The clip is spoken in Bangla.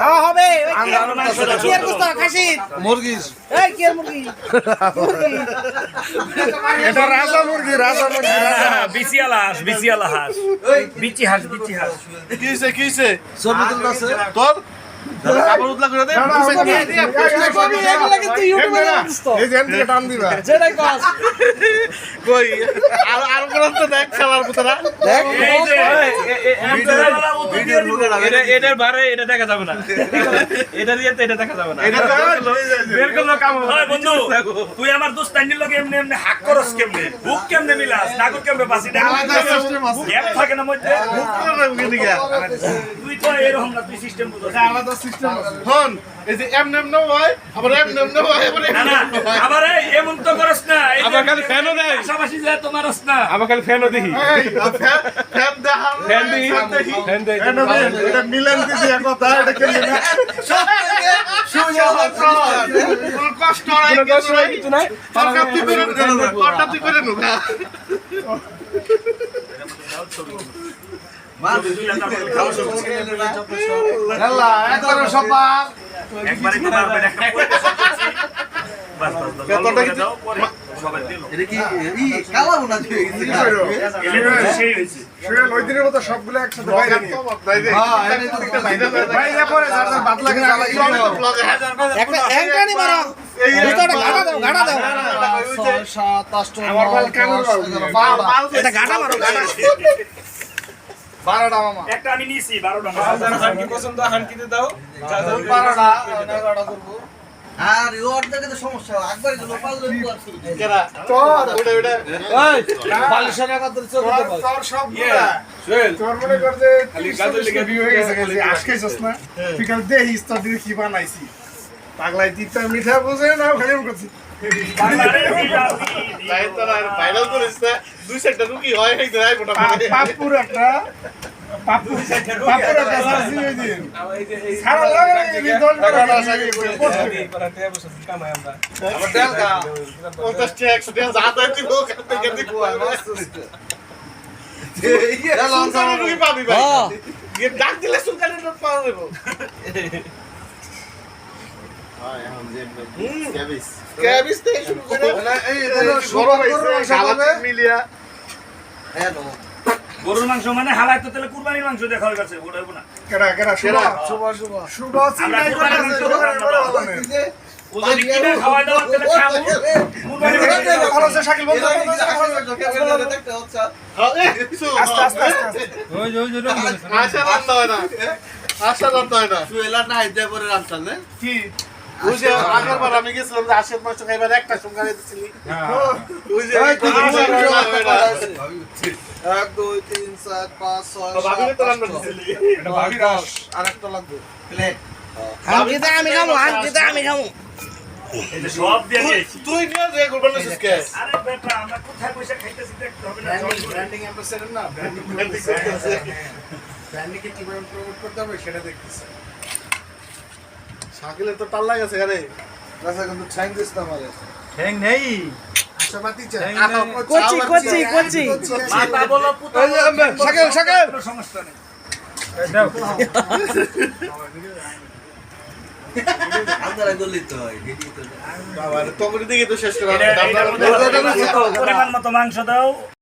খাওয়া হবে। মুরগি। এটা রাজা মুরগি রাজা মুরগি বিচিয়ালা হাঁস বিচিয়ালা হাঁস। বিচি হাঁস বিচি হাঁস। কি হইছে তোর? আর আর দেখ খেলার এটার বারে এটা দেখা যাবে না। এটা দিয়ে তো এটা দেখা যাবে না। বের করল কাম হবে বন্ধু তুই আমার দোস্তানির লগে এমনি এমনি হাক করস কেমনে? বুক কেমনে মিলাস? নাগর কেমনে বাসি। গ্যাপ থাকে না মধ্যে। তুই তো এরকম না তুই সিস্টেম বুঝছ আলাদা সিস্টেম হন এই যে এম নেম হয় আবার এম নেম হয় আবার না না আবার এই এমন তো করস না আবার খালি ফ্যানও দেয়। পাশাপাশি যে তোমার রস না। আমার খালি ফ্যানও দেখি ফ্যান দেখা ফ্যান দেখি ফ্যান দেখি এটা মিলান দিদি কথা এটা কেমনে না কষ্ট নাই কোনো কষ্ট নাই কিছু নাই। সরকার তুই করে নো কটা তুই করে নো একবার সবার। একবারে কতটা কি- এটা কি ই কালা বোনা দিয়ে এলে সেই হয়েছে। শুয়ে ওই দিনের মতো সবগুলো একসাথে বাইরে নিয়ে। বাইরে পরে যার যার বাদ লাগে একটা একটানি মারো। গোস্তটা গাড়া দাও গাড়া দাও। সাত আটটা আমার বাল কানের এটা গাড়া মারো গাড়া বারোটা মামা। একটা আমি নিছি বারোটা পছন্দ হানকিতে দাও। বারোটা আর ইও অর্ধেক তো সমস্যা একবারগুলো তোর ওটা ওটা বালিশের একাত্তর চোখ দিতে তোর সবগুলা তোর মনে কর যে গাজর লেগে বিয়ে হয়ে গেছে না। তুই কি বানাইছি। পাগলাই তিনটা মিঠা বুঝে না খালি করছি। তাই তো না ভাইরাল করিস না। দুই সেটটা রুকি হয় এই মোটা পাপুর একটা। পাপু পাপুর একটা সার্জি হই দিন। সারা লাগে এই দল করে না সাকি করে আবার তেল কা 50 টাকা 100 টাকা যা দেয় দিব কাটতে কাটতে কোয়া সুলতানের রুগী পাবি ভাই। গিয়ে ডাক দিলে সুলতানের রোগ পাওয়া যাবে। শুরু করে গরুর মাংস মানে হালাই তো তাহলে কুরবানির মাংস দেখা হয়ে গেছে ওটা না। কেডা কেডা শুভা শুভ শুভ। শুভ আশা হয় না। হয় সুয়েলা না করে কি? ওই যে আগের আমি গেছিলাম যে আশের মাংস খাইবার একটা সঙ্গে দিছিলি। ওই যে এক দুই তিন চার পাঁচ ছয় তো রান্না সাত দশ আর একটা লাগবে। প্লেট আমি খামু আমি খামু এই যে সব দিয়ে দিয়েছি। তুই নিয়ে যে কুরবান নিছিস কে আরে বেটা আমরা কোথায় পয়সা খাইতেছি দেখতে হবে না ব্র্যান্ডিং অ্যাম্বাসেডর না ব্র্যান্ডিং ব্র্যান্ডিং কে কীভাবে প্রমোট করতে হবে সেটা দেখতেছে। শাকিলের তো টাল লাগে আরে। রাসা কিন্তু ঠ্যাং দিস না মারে ঠ্যাং নেই। কচি কচি কচি সমস্যা নেই হয় পরিমাণ মতো মাংস দাও